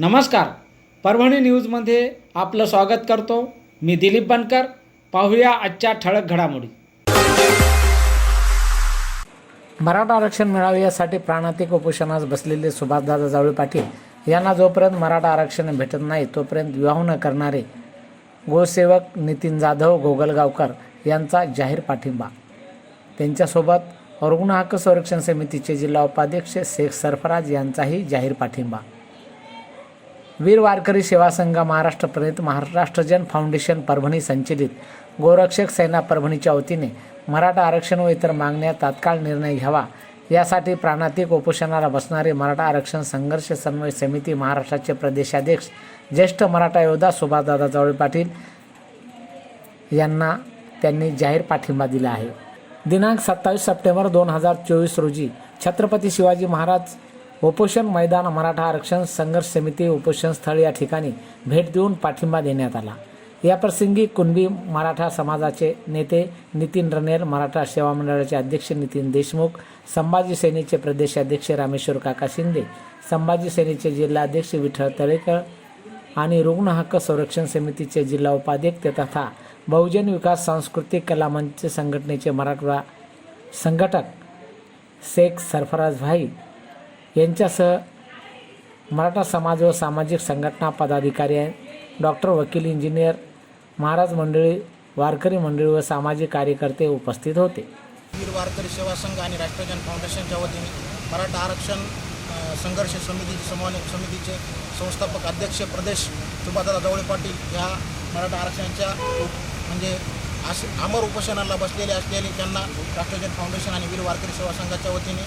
नमस्कार. परभणी न्यूजमध्ये आपलं स्वागत करतो. मी दिलीप बनकर. पाहूया आजच्या ठळक घडामोडी. मराठा आरक्षण मिळावे यासाठी प्राणातिक उपोषणास बसलेले सुभाषदादा जावळे पाटील यांना जोपर्यंत मराठा आरक्षण भेटत नाही तोपर्यंत विवाह न करणारे गोसेवक नितीन जाधव गोगलगावकर यांचा जाहीर पाठिंबा. त्यांच्यासोबत रुग्ण हक्क संरक्षण समितीचे जिल्हा उपाध्यक्ष शेख सरफराज यांचाही जाहीर पाठिंबा. वीर वारकरी सेवा संघ महाराष्ट्र प्रणित महाराष्ट्रजन फाउंडेशन परभणी संचलित. गोरक्षक सेना परभणीच्या वतीने मराठा आरक्षण व इतर मागण्या तात्काळ निर्णय घ्यावा. यासाठी प्राणातिक उपोषणाला बसणारे मराठा आरक्षण संघर्ष समन्वय समिती महाराष्ट्राचे प्रदेशाध्यक्ष ज्येष्ठ मराठा योद्धा सुभाषदादा जावळे पाटील यांना त्यांनी जाहीर पाठिंबा दिला आहे. दिनांक सत्तावीस सप्टेंबर दोन हजार चोवीस रोजी छत्रपती शिवाजी महाराज उपोषण मैदान मराठा आरक्षण संघर्ष समिती उपोषण स्थळ या ठिकाणी भेट देऊन पाठिंबा देण्यात आला. याप्रसंगी कुणबी मराठा समाजाचे नेते नितीन रनेर मराठा सेवा मंडळाचे अध्यक्ष नितीन देशमुख संभाजी सेनेचे प्रदेशाध्यक्ष रामेश्वर काका शिंदे संभाजी सेनेचे जिल्हाध्यक्ष विठ्ठल तळेकर आणि रुग्ण हक्क संरक्षण समितीचे जिल्हा उपाध्यक्ष तथा बहुजन विकास सांस्कृतिक कला मंच संघटनेचे मराठवाडा संघटक शेख सरफराज भाई यांच्यासह मराठा समाज व सामाजिक संघटना पदाधिकारी डॉक्टर वकील इंजिनियर महाराज मंडळी वारकरी मंडळी व सामाजिक कार्यकर्ते उपस्थित होते. वीर वारकरी सेवा संघ आणि राष्ट्रजन फाउंडेशनच्या वतीने मराठा आरक्षण संघर्ष समिती समान समितीचे संस्थापक अध्यक्ष प्रदेश सुभादा जवळे पाटील या मराठा आरक्षणाच्या म्हणजे असे अमर उपोषणाला बसलेले असलेले त्यांना राष्ट्रजन फाउंडेशन आणि वीर वारकरी सेवा संघाच्या वतीने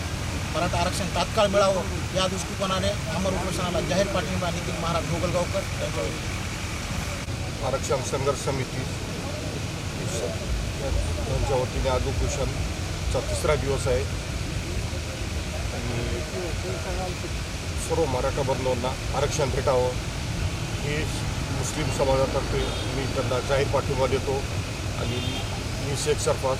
मराठा आरक्षण तात्काळ मिळावं या दृष्टिकोनाने अमर उपोषणाला जाहीर पाठिंबा नितीन महाराज गोगलगावकर यांच्या आरक्षण संघर्ष समिती यांच्या वतीने आज उपोषणचा तिसरा दिवस आहे. आणि सर्व मराठा बंधूंना आरक्षण भेटावं. हे मुस्लिम समाजातर्फे मी त्यांना जाहीर पाठिंबा देतो. आणि मी शेख सरपास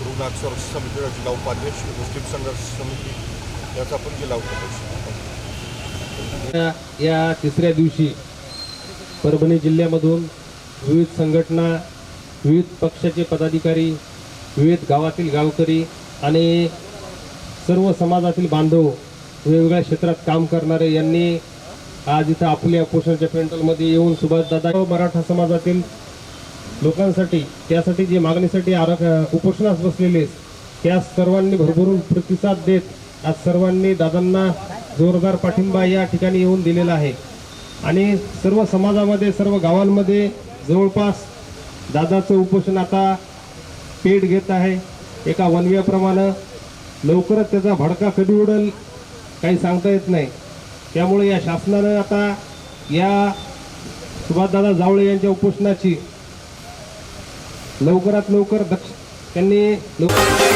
रुग्णात संरक्षण समितीचा जिल्हा उपाध्यक्ष मुस्लिम संघर्ष समिती याचा पण जिल्हा उपाध्यक्ष या- या तिसऱ्या दिवशी परभणी जिल्ह्यामधून विविध संघटना विविध पक्षाचे पदाधिकारी विविध गावातील गावकरी आणि सर्व समाजातील बांधव वेगवेगळ्या क्षेत्रात काम करणारे यांनी आज इथं आपल्या पोषणाच्या पेंटलमध्ये येऊन सुभाषदादा मराठा समाजातील लोकांसाठी त्यासाठी जे मागणीसाठी आरख उपोषणास बसलेले त्या सर्वांनी भरभरून प्रतिसाद देत आज सर्वांनी दादांना जोरदार पाठिंबा या ठिकाणी येऊन दिलेला आहे. आणि सर्व समाजामध्ये सर्व गावांमध्ये जवळपास दादाचं उपोषण आता पेट घेत आहे. एका वनव्याप्रमाणे लवकरच त्याचा भडका कधी उडल काही सांगता येत नाही. त्यामुळे या शासनानं आता या सुभाषदादा जावळे यांच्या उपोषणाची लवकरात लवकर दक्ष. त्यांनी लवकर